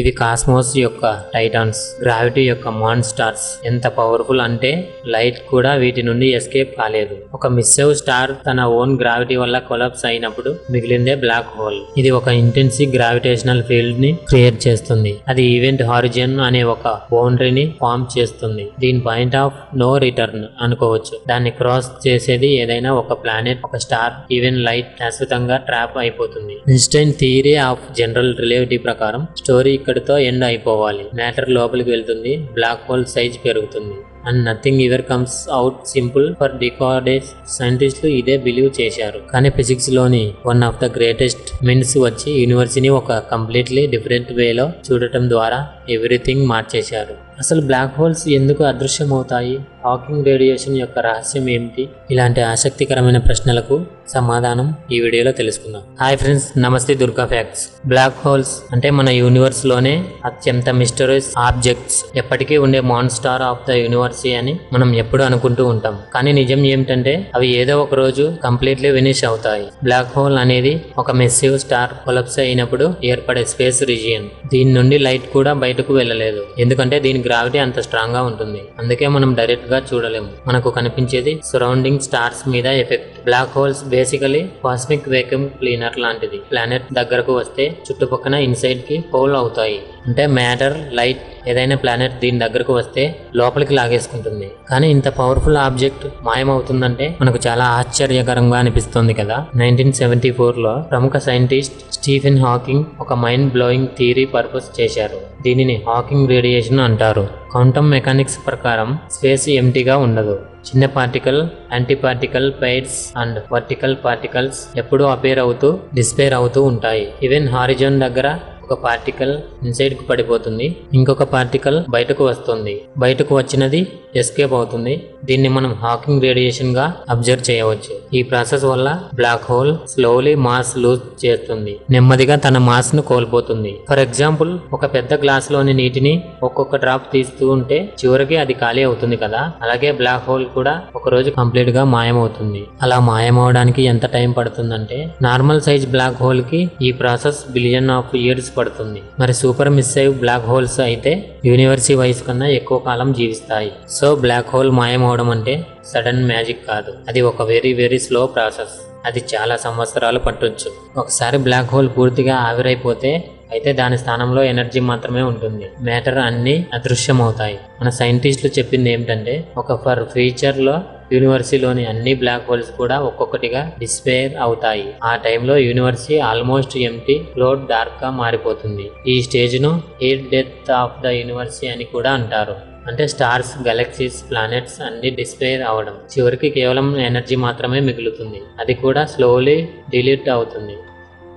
ఇవి కాస్మోస్ యొక్క titans gravity యొక్క మాన్స్టార్స్ ఎంత పవర్ఫుల్ అంటే లైట్ కూడా వీటి నుండి ఎస్కేప్ కాలేదు. ఒక మిస్సేవ్ స్టార్ తన ఓన్ గ్రావిటీ వల్ల కొలాప్స్ అయినప్పుడు మిగిలిందే బ్లాక్ హోల్. ఇది ఒక ఇంటెన్సివ్ గ్రావిటేషనల్ ఫీల్డ్ని క్రియేట్ చేస్తుంది. అది ఈవెంట్ హారిజన్ అనే ఒక బౌండరీని ఫామ్ చేస్తుంది. దీని పాయింట్ ఆఫ్ నో రిటర్న్ అనుకోవచ్చు. దాన్ని క్రాస్ చేసేది ఏదైనా ఒక ప్లానెట్ ఒక స్టార్ ఈవెన్ లైట్ శాశ్వతంగా ట్రాప్ అయిపోతుంది. Einstein theory of general relativity ప్రకారం స్టోరీ ఇక్కడితో ఎండ్ అయిపోవాలి. మ్యాటర్ లోపలికి వెళ్తుంది. బ్లాక్ హోల్ సైజ్ పెరుగుతుంది. And nothing ever comes out simple for decades సైంటిస్టులు ఇదే బిలీవ్ చేశారు. కానీ ఫిజిక్స్లోని one of the greatest minds వచ్చి యూనివర్సిటీని ఒక కంప్లీట్లీ డిఫరెంట్ వేలో చూడటం ద్వారా ఎవ్రీథింగ్ మార్చేశారు. అసలు బ్లాక్ హోల్స్ ఎందుకు అదృశ్యమవుతాయి? హాకింగ్ రేడియేషన్ యొక్క రహస్యం ఏమిటి? ఇలాంటి ఆసక్తికరమైన ప్రశ్నలకు సమాధానం ఈ వీడియోలో తెలుసుకుందాం. హాయ్ ఫ్రెండ్స్ నమస్తే దుర్గా ఫ్యాక్ట్స్ బ్లాక్ హోల్స్ అంటే మన యూనివర్స్లోనే అత్యంత మిస్టరీస్ ఆబ్జెక్ట్స్ ఎప్పటికీ ఉండే మాన్స్టార్ ఆఫ్ ద యూనివర్సిటీ అని మనం ఎప్పుడు అనుకుంటూ ఉంటాం. కానీ నిజం ఏమిటంటే అవి ఏదో ఒక రోజు కంప్లీట్లీ వినిష్ అవుతాయి. బ్లాక్ హోల్ అనేది ఒక మెస్సివ్ స్టార్ కొలప్స్ అయినప్పుడు ఏర్పడే స్పేస్ రీజియన్ దీని నుండి లైట్ కూడా బయటకు వెళ్ళలేదు. ఎందుకంటే దీని గ్రావిటీ అంత స్ట్రాంగ్గా ఉంటుంది. అందుకే మనం డైరెక్ట్గా చూడలేము. మనకు కనిపించేది సరౌండింగ్ స్టార్స్ మీద effect black holes basically cosmic vacuum cleaner లాంటిది. ప్లానెట్ దగ్గరకు వస్తే చుట్టుపక్కన ఇన్సైడ్కి హోల్ అవుతాయి. అంటే మ్యాటర్ లైట్ ఏదైనా ప్లానెట్ దీని దగ్గరకు వస్తే లోపలికి లాగేసుకుంటుంది. కానీ ఇంత పవర్ఫుల్ ఆబ్జెక్ట్ మాయమవుతుందంటే మనకు చాలా ఆశ్చర్యకరంగా అనిపిస్తుంది కదా. నైన్టీన్ సెవెంటీ ఫోర్లో ప్రముఖ సైంటిస్ట్ స్టీఫెన్ హాకింగ్ ఒక మైండ్ బ్లోయింగ్ థియరీ పర్పస్ చేశారు. దీనిని హాకింగ్ రేడియేషన్ అంటారు. క్వాంటమ్ మెకానిక్స్ ప్రకారం స్పేస్ ఎంటీగా ఉండదు. చిన్న particle anti particle pairs and vertical particles ఎప్పుడూ అపేర్ అవుతూ డిస్పేర్ అవుతూ ఉంటాయి. ఈవెన్ హారిజోన్ దగ్గర ఒక పార్టికల్ ఇన్సైడ్కు పడిపోతుంది. ఇంకొక పార్టికల్ బయటకు వస్తుంది. బయటకు వచ్చినది ఎస్కేప్ అవుతుంది. దీన్ని మనం హాకింగ్ రేడియేషన్గా అబ్జర్వ్ చేయవచ్చు. ఈ ప్రాసెస్ వల్ల black hole slowly mass lose చేస్తుంది. నెమ్మదిగా తన మాస్ను కోల్పోతుంది. ఫర్ ఎగ్జాంపుల్ ఒక పెద్ద గ్లాస్లోని నీటిని ఒక్కొక్క డ్రాప్ తీస్తూ ఉంటే చివరికి అది ఖాళీ అవుతుంది కదా. అలాగే బ్లాక్ హోల్ కూడా ఒక రోజు కంప్లీట్గా మాయమవుతుంది. అలా మాయమవడానికి ఎంత టైం పడుతుందంటే నార్మల్ సైజ్ బ్లాక్ హోల్కి ఈ ప్రాసెస్ బిలియన్ ఆఫ్ ఇయర్స్ పడుతుంది. మరి సూపర్ మిస్సైవ్ బ్లాక్ హోల్స్ అయితే యూనివర్సిటీ వయసు కన్నా ఎక్కువ కాలం జీవిస్తాయి. సో బ్లాక్ హోల్ మాయమవడం అంటే సడన్ మ్యాజిక్ కాదు. అది ఒక వెరీ వెరీ స్లో ప్రాసెస్ అది చాలా సంవత్సరాలు పట్టొచ్చు. ఒకసారి బ్లాక్ హోల్ పూర్తిగా ఆవిరైపోతే అయితే దాని స్థానంలో ఎనర్జీ మాత్రమే ఉంటుంది. మ్యాటర్ అన్ని అదృశ్యమవుతాయి. మన సైంటిస్టులు చెప్పింది ఏమిటంటే ఒక ఫర్ ఫ్యూచర్లో యూనివర్సిటీలోని అన్ని బ్లాక్ హోల్స్ కూడా ఒక్కొక్కటిగా డిస్పేర్ అవుతాయి. ఆ టైంలో యూనివర్సిటీ ఆల్మోస్ట్ ఎంటీ క్లోడ్ డార్క్గా మారిపోతుంది. ఈ స్టేజ్ను heat death of the university అని కూడా అంటారు. అంటే స్టార్స్ గెలాక్సీస్ ప్లానెట్స్ అన్ని డిస్పేర్ అవడం. చివరికి కేవలం ఎనర్జీ మాత్రమే మిగులుతుంది. అది కూడా స్లోలీ డిలీట్ అవుతుంది.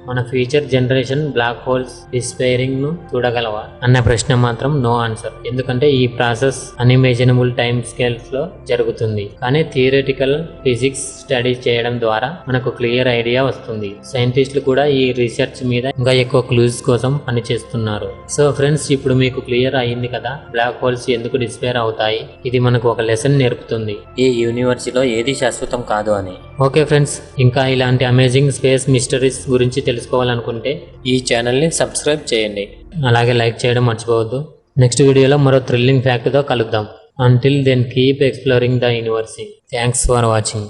మన ఫ్యూచర్ జనరేషన్ బ్లాక్ హోల్స్ డిస్పైరింగ్ను చూడగలవా? అన్న ప్రశ్న మాత్రం నో ఆన్సర్ ఎందుకంటే ఈ ప్రాసెస్ అన్ఇమేజినబుల్ టైం స్కేల్స్లో జరుగుతుంది. కానీ థియరిటికల్ ఫిజిక్స్ స్టడీ చేయడం ద్వారా మనకు క్లియర్ ఐడియా వస్తుంది. సైంటిస్టులు కూడా ఈ రీసెర్చ్ మీద ఇంకా ఎక్కువ క్లూజ్ కోసం పనిచేస్తున్నారు. సో ఫ్రెండ్స్ ఇప్పుడు మీకు క్లియర్ అయింది కదా బ్లాక్ హోల్స్ ఎందుకు డిస్పేర్ అవుతాయి? ఇది మనకు ఒక లెసన్ నేర్పుతుంది. ఈ యూనివర్సిటీలో ఏది శాశ్వతం కాదు అని. ఓకే ఫ్రెండ్స్ ఇంకా ఇలాంటి అమేజింగ్ స్పేస్ మిస్టరీస్ గురించి తెలుసుకోవాలనుకుంటే ఈ ఛానల్ని సబ్స్క్రైబ్ చేయండి. అలాగే లైక్ చేయడం మర్చిపోవద్దు. నెక్స్ట్ వీడియోలో మరో థ్రిల్లింగ్ ఫ్యాక్ట్తో కలుద్దాం. Until then keep exploring the university thanks for watching